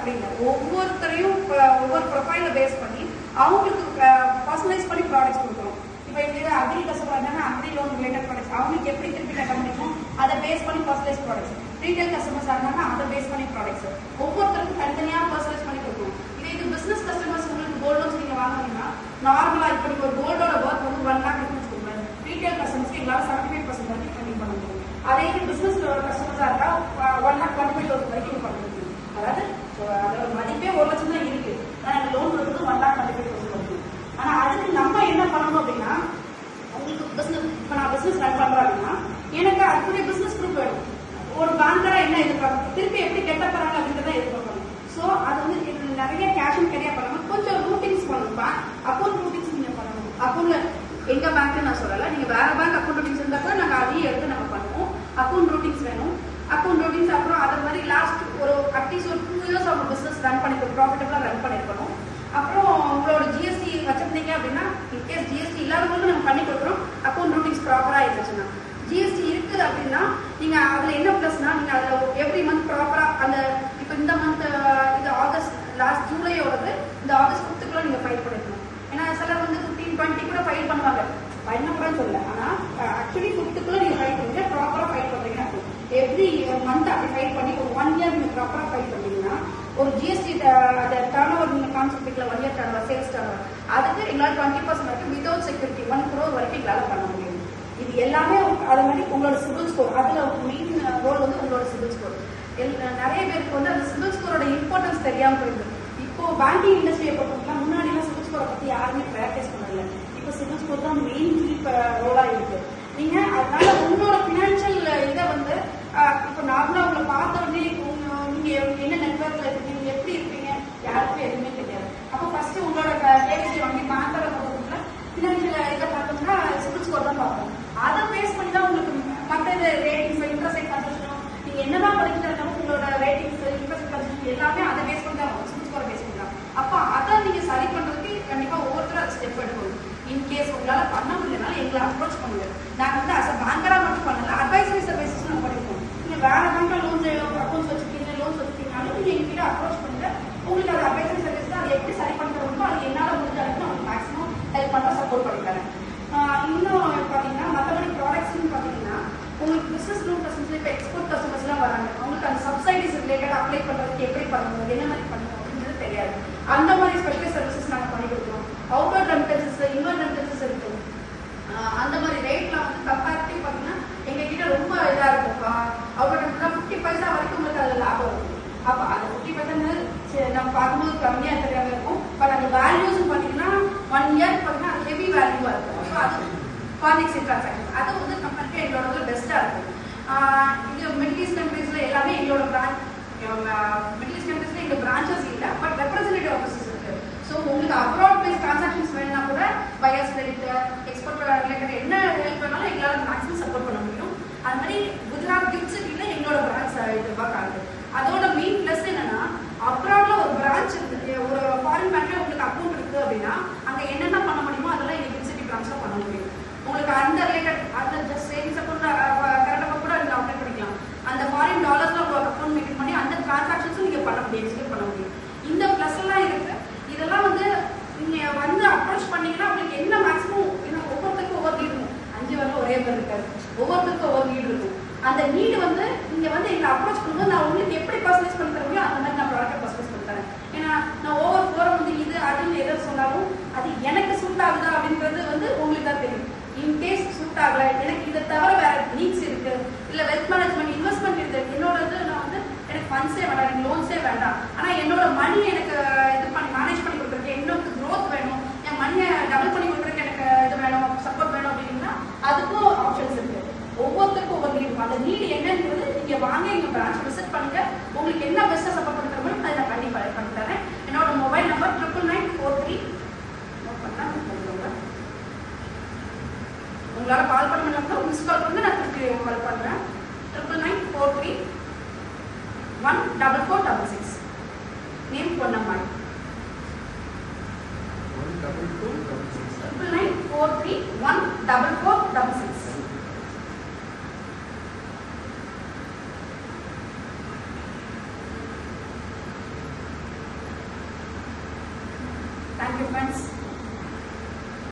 அப்படி ஒவ்வொருத்தரையும் ஒவ்வொரு ப்ரொஃபைலை பேஸ் பண்ணி அவங்களுக்கு பர்சனலைஸ் பண்ணி ப்ராடக்ட்ஸ் கொடுக்குறோம் இப்போ இது அக்ரி கஸ்டமர் இருந்தாங்கன்னா அக்ரி லோன் ரிலேட்டட் ப்ராடக்ட்ஸ் அவங்களுக்கு எப்படி திருப்பி கட்ட முடியுமோ அதை பேஸ் பண்ணி பர்சனலைஸ் ப்ராடக்ட்ஸ் ரீட்டைல் கஸ்டமர்ஸ் இருந்தாங்கன்னா அதை பேஸ் பண்ணி ப்ராடக்ட்ஸ் ஒவ்வொருத்தருக்கும் தனித்தனியாக பர்சனலைஸ் பண்ணி கொடுக்கணும். இதே இது பிஸ்னஸ் கஸ்டமர்ஸ் உங்களுக்கு கோல்டு லோன்ஸ் நீங்கள் வாங்குனீங்கன்னா நார்மலாக இப்போ நீங்கள் ஒரு கோல்டோட ஒர்க் வந்து ஒன் லேக் இருக்குன்னு வச்சுக்கோங்களேன். ரீட்டைல் கஸ்டமர்ஸ்க்கு எங்களால் செவன்டி ஃபைவ் பர்சன்ட் வரைக்கும் கண்டிப்பாக பண்ண முடியும். அதே இது பிஸ்னஸ் கஸ்டமர்ஸாக இருந்தால் one lakh twenty five thousand வரைக்கும் பண்ண முடியும். அதாவது அதோட மதிப்பே ஒரு லட்சம் தான் இருக்கு. ஆனால் எனக்கு லோன் கொடுத்தது ஒன் லேக் டுவெண்ட்டி ஃபைவ் ஆனால் அதுக்கு நம்ம என்ன பண்ணணும் அப்படின்னா உங்களுக்கு பிசினஸ் இப்போ நான் பிசினஸ் ரன் பண்றேன் அப்படின்னா எனக்கு அதுக்குரிய பிசினஸ் ப்ரூஃப் வேணும். ஒரு பேங்கரா என்ன எதிர்பார்க்கணும்? திருப்பி எப்படி கெட்ட போறாங்க அப்படின்றத எதிர்பார்க்கணும். ஸோ அது வந்து இது நிறைய கேஷ் அண்ட் கேரியா கொஞ்சம் ரூட்டிங்ஸ் பண்ணணும். அக்கௌண்ட் ரூட்டிங்ஸ் நீங்க பண்ணணும். அக்கௌண்ட்ல எங்க பேங்க் நான் சொல்லல. நீங்க வேற பேங்க் அக்கௌண்ட் ரூட்டிங்ஸ் இருந்தா கூட நாங்க அதையும் எடுத்து நம்ம பண்ணுவோம். அக்கௌண்ட் ரூட்டிங்ஸ் வேணும். அக்கௌண்ட் ரூட்டிங்ஸ் அப்புறம் அது மாதிரி லாஸ்ட் ஒரு அட்லீஸ்ட் ஒரு டூ இயர்ஸ் பிஸ்னஸ் ரன் பண்ணி ப்ராஃபிட்டபுளாக ரன் பண்ணியிருக்கணும் அப்புறம் உங்களோட ஜிஎஸ்டி வச்சுருந்தீங்க அப்படின்னா இன்கேஸ் ஜிஎஸ்டி இல்லாதவங்களுக்கு நம்ம பண்ணி கொடுக்குறோம். அக்கௌண்ட் ரூட்டிங்ஸ் ப்ராப்பராக இருந்துச்சுன்னா ஜிஎஸ்டி இருக்குது அப்படின்னா நீங்கள் அதில் என்ன ப்ளஸ்னால் நீங்கள் அதில் எவ்ரி மந்த் ப்ராப்பராக அந்த இப்போ இந்த மந்த் இது ஆகஸ்ட் லாஸ்ட் ஜூலையோடது இந்த ஆகஸ்ட் ஃபிஃப்த்துக்குள்ளே நீங்கள் ஃபைல் பண்ணிருக்கணும். ஏன்னா சிலர் வந்து ஃபிஃப்டீன் டுவெண்ட்டி கூட ஃபைல் பண்ணுவாங்க. பண்ணக்கூடாதுன்னு சொல்லலை ஆனா ஆக்சுவலி ஃபிஃப்த்துக்குள்ள நீங்க ஃபைல் பண்ணுங்க ப்ராப்பரா ஃபைல் பண்றீங்கன்னா எவ்ரி மந்த் அப்படி ஃபைல் பண்ணி ஒரு ஒன் இயர் நீங்க ப்ராப்பரா ஃபைல் பண்ணீங்கன்னா ஒரு ஜிஎஸ்டி அந்த டர்ன் ஓவர் நீங்கள் கான்செப்ட்ல one year turn sales turn அதுக்கு எங்களால் டுவெண்ட்டி பர்சன்ட் வரைக்கும் வித்தவுட் செக்யூரிட்டி ஒன் crore வரைக்கும் எங்களால் பண்ண முடியும். இது எல்லாமே அது மாதிரி உங்களோட சிபில் ஸ்கோர் அதில் மெயின் ரோல் வந்து உங்களோட சிபில் ஸ்கோர் நிறைய பேருக்கு வந்து அந்த சிபில் ஸ்கோரோட இம்பார்ட்டன்ஸ் தெரியாமல் போயிருக்கு இப்போ பேங்கிங் இண்டஸ்ட்ரியை பொறுத்தவரைக்கும் முன்னாடியெல்லாம் சிபில் ஸ்கோரை பற்றி யாருமே ப்ராக்டிஸ் பண்ணல. இப்போ சிபில் ஸ்கோர் தான் மெயின் ரோலாக இருக்கு. நீங்கள் அதனால உங்களோட ஃபினான்ஷியல் இதை வந்து இப்போ நார்மலாக உங்களை பார்த்த உடனே உங்க- நீங்க என்ன நெட்ஒர்க்ல இருக்கீங்க நீங்க எப்படி இருப்பீங்க யாருக்கும் எதுவுமே தெரியாது அப்போ ஃபர்ஸ்ட் உங்களோட கேபிசி வாங்கி மாத்திர போகிறதுக்குள்ள பினான்சியல் இதை பார்த்தோம்னா சிபில் ஸ்கோர் தான் பார்ப்போம் அதை பேஸ் பண்ணி தான் உங்களுக்கு மற்ற இது ரேட்டிங்ஸ் இன்ட்ரெஸ்ட் ரேட் கன்செஷனும் நீங்க என்னதான் படிக்கிறாலும் உங்களோட ரேட்டிங்ஸ் இன்ட்ரெஸ்ட் கன்செஷன் எல்லாமே அதை பேஸ் பண்ணி தான் சிபில் ஸ்கோரை பேஸ் பண்ணி தான் அப்போ அதை நீங்க சரி பண்றதுக்கு கண்டிப்பா ஒவ்வொருத்தரும் ஸ்டெப் எடுக்கணும் இன்கேஸ் உங்களால் பண்ண முடியலனால எங்களை அப்ரோச் பண்ணுங்க நாங்கள் வந்து அஸ் அ பேங்கராக மட்டும் பண்ணல அட்வைசரி சர்வீசஸ் நம்ம பண்ணிருக்கோம் நீங்கள் வேறு பேங்க்ல லோன் அக்கௌண்ட்ஸ் வச்சுருக்கீங்க லோன்ஸ் வச்சுருக்கீங்கனாலும் நீங்கள் எங்ககிட்ட அப்ரோச் பண்ணுங்க. உங்களுக்கு அது அட்வைசரி சர்வீஸ் அதை எப்படி சரி பண்ண முடியுமோ அது என்னால் முடிஞ்ச அளவுக்கு நான் மேக்ஸிமம் ஹெல்ப் பண்ண சப்போர்ட் பண்ணி இன்னும் பார்த்தீங்கன்னா மற்றபடி ப்ராடக்ட்ஸ்னு பார்த்தீங்கன்னா உங்களுக்கு பிஸ்னஸ் லோன் கஸ்டமர்ஸ் இப்போ எக்ஸ்போர்ட் கஸ்டமர்ஸ்லாம் வராங்க. அவங்களுக்கு அந்த சப்சைடிஸ் ரிலேட்டட் அப்ளை பண்ணுறதுக்கு எப்படி பண்ணணும் என்ன மாதிரி பண்ணணும் அப்படின்றது தெரியாது. அந்த மாதிரி ஸ்பெஷலிஸ்ட் சர்வீசஸ் நாங்க பண்ணி கொடுக்குறோம் அவுட்டர் ரெமிட்டன்சஸ் இன்வர்ட் ரெமிட்டன்சஸ் இருக்கு ஆஹ் அந்த மாதிரி ரேட்லாம் வந்து கம்பேரிட்டிவ் பார்த்தீங்கன்னா எங்க கிட்ட ரொம்ப இதா இருக்கும் அவுட்டர் ரெமிட்டன்ஸ் ஃபிஃப்டி பைசா வரைக்கும் உங்களுக்கு அதுல லாபம் இருக்கும் அப்ப அந்த ஃபிஃப்டி பர்சன்ட் நம்ம பார்க்கும்போது கம்மியா தெரியாம இருக்கும் பட் அந்த வேல்யூஸ் பார்த்தீங்கன்னா ஒன் இயர் பார்த்தீங்கன்னா அது ஹெவி வேல்யூவா இருக்கும் ஸோ அது ஃபாரின் எக்ஸ்சேஞ்ச் அது வந்து கம்பேரிட்டிவ் எங்களோட ஒரு பெஸ்ட்டாக இருக்கும். இது மிடில் ஈஸ்ட் கண்ட்ரீஸில் எல்லாமே எங்களோட பிரான்ச் மிடில் ஈஸ்ட் கண்ட்ரீஸில் எங்கள் பிரான்ச்சஸ் இல்லை பட் ரெப்ரஸன்டேட்டிவ் ஆஃபீஸஸ் இருக்குது ஸோ உங்களுக்கு அப்ராட் பேஸ் ட்ரான்சாக்ஷன்ஸ் வேணும்னா கூட பயர்ஸ் கிரெடிட் எக்ஸ்போர்ட் ரிலேட்டட் என்ன ஹெல்ப் பண்ணாலும் எங்களால் மேக்ஸிமம் சப்போர்ட் பண்ண முடியும். அது மாதிரி குஜராத் கிஃப்ட் சிட்டில எங்களோட பிரான்ச் இது பார்க்காது அதோட மெயின் ப்ளஸ் என்னன்னா அப்ராட்ல ஒரு பிரான்ச் இருக்குது ஒரு ஃபாரின் பேங்க்ல உங்களுக்கு அக்கௌண்ட் இருக்கு அப்படின்னா அங்கே என்னென்ன பண்ண முடியுமோ அதெல்லாம் எங்கள் கிஃப்ட் சிட்டி பிரான்ச்ல பண்ண முடியும். உங்களுக்கு அந்த ரிலேட்டட் அந்த சேவிங்ஸ் அக்கௌண்ட் கரண்ட் கூட நீங்கள் அப்ளை பண்ணிக்கலாம். அந்த ஃபாரின் டாலர்ஸ்ல உங்களுக்கு அக்கௌண்ட் மெயின்டைன் பண்ணி அந்த டிரான்சாக்ஷன்ஸும் நீங்கள் பண்ண முடியும் எக்ஸிக்யூட் பண்ண முடியும். இந்த ப்ளஸ் எல்லாம் இருக்கு. இதெல்லாம் வந்து நீங்கள் வந்து அப்ரோச் பண்ணீங்கன்னா உங்களுக்கு என்ன மேக்ஸிமம் ஏன்னா ஒவ்வொருத்தருக்கும் ஒவ்வொரு நீடு இருக்கும். அஞ்சு வரல ஒரே பேர் இருக்காது ஒவ்வொருத்தருக்கும் ஒவ்வொரு நீடு இருக்கும். அந்த நீடு வந்து நீங்க வந்து எங்களை அப்ரோச் பண்ணும்போது நான் உங்களுக்கு எப்படி பர்சனைஸ் பண்ணி தர முடியும் அந்த மாதிரி நான் ப்ராடக்ட் பர்சனைஸ் பண்ணி தரேன் ஏன்னா நான் ஒவ்வொரு ஃபோரம் வந்து இது அதுன்னு எதை சொன்னாலும் அது எனக்கு சூட் ஆகுதா அப்படின்றது வந்து உங்களுக்கு தான் தெரியும் இன்கேஸ் சூட் ஆகல எனக்கு இதை தவிர வேற நீட்ஸ் இருக்கு. இல்ல வெல்த் மேனேஜ்மெண்ட் இன்வெஸ்ட்மெண்ட் இருக்கு. என்னோட இது நான் வந்து எனக்கு ஃபண்ட்ஸே வேண்டாம் எனக்கு லோன்ஸே வேண்டாம். ஆனா என்னோட மணி எனக்கு இது பண்ணி மேனேஜ் பண்ணி கொடுக்குறதுக்கு என்னோட க்ரோத் வேணும். என் மணியை டபுள் பண்ணி கொடுக்குறதுக்கு எனக்கு இது வேணும் சப்போர்ட் வேணும் அப்படின்னா அதுக்கும் ஆப்ஷன்ஸ் இருக்கு. ஒவ்வொருத்தருக்கும் ஒவ்வொரு நீட் இருக்கும் அந்த நீடு என்னன்றது நீங்க வாங்க எங்க பிரான்ச் விசிட் பண்ணுங்க. உங்களுக்கு என்ன பெஸ்ட்டாக சப்போர்ட் பண்ணி முடியும் அதை நான் கண்டிப்பாக பண்ணி தரேன் என்னோட mobile number triple nine four three note பண்ணா சொல்லுங்க உங்களால கால் பண்ண முடியல மிஸ் கால் பண்ணி நான் திருப்பி கால் பண்றேன். Triple nine four three one double four double six name Ponnammal triple nine four three one double four double six thank you friends